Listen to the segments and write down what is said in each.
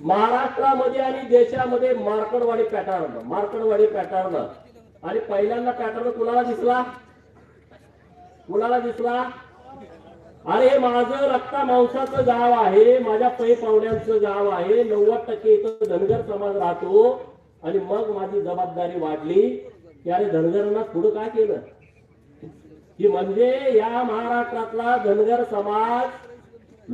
महाराष्ट्रामध्ये आणि देशामध्ये मार्कडवाडी पॅटर्न मार्कडवाडी पॅटर्न आणि पहिल्यांदा पॅटर्न कुणाला दिसला? कुणाला दिसला? अरे हे माझं रक्ता मांसाचं गाव आहे माझ्या पै पाहुण्यांचं गाव आहे नव्वद टक्के इथं धनगर समाज राहतो. आणि मग माझी जबाबदारी वाढली की अरे धनगरांना पुढं काय केलं? की म्हणजे या महाराष्ट्रातला धनगर समाज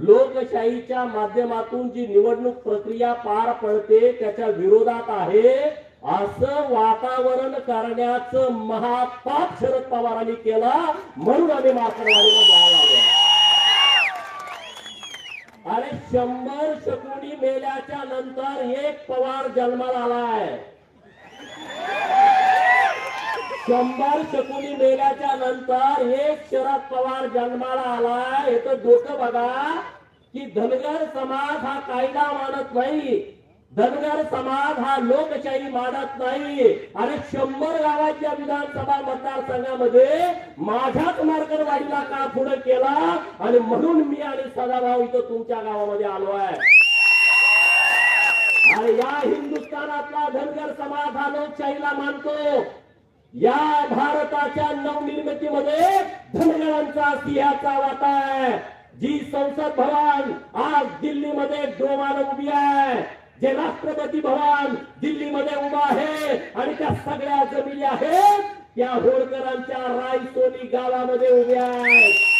लोकशाहीच्या माध्यमातून जी निवडणूक प्रक्रिया पार पडते त्याच्या विरोधात आहे. असं वातावरण करण्याचं महापाप शरद पवारांनी केला म्हणून आम्ही मार्कडवाडीला जायला लागलो. अरे शंभर शकुनी मेल्याच्या नंतर एक पवार जन्माला आलाय. शंभर शकुनी मेल्याच्या नंतर एक शरद पवार जन्माला आलाय. हे तर डोकं बघा. की धनगर समाज हा कायदा मानत नाही. धनगर समाज हा लोकशाही मानत नाही. आणि शंभर गावाच्या विधानसभा मतदारसंघामध्ये माझ्याच मार्गरवाडीला का पुढे केला? आणि म्हणून मी आणि सदाभाऊ इथं तुमच्या गावामध्ये आलो आहे. आणि या हिंदुस्थानातला धनगर समाज हा लोकशाहीला मानतो. या भारताच्या नवनिर्मितीमध्ये धनगरांचा सिंहाचा वाटा आहे. जी संसद भवन आज दिल्लीमध्ये डोमानं उभी आहे. जे राष्ट्रपती भवन दिल्लीमध्ये उभा आहे आणि त्या सगळ्या जमिनी आहेत त्या होळकरांच्या रायसोनी गावामध्ये उभ्या आहेत.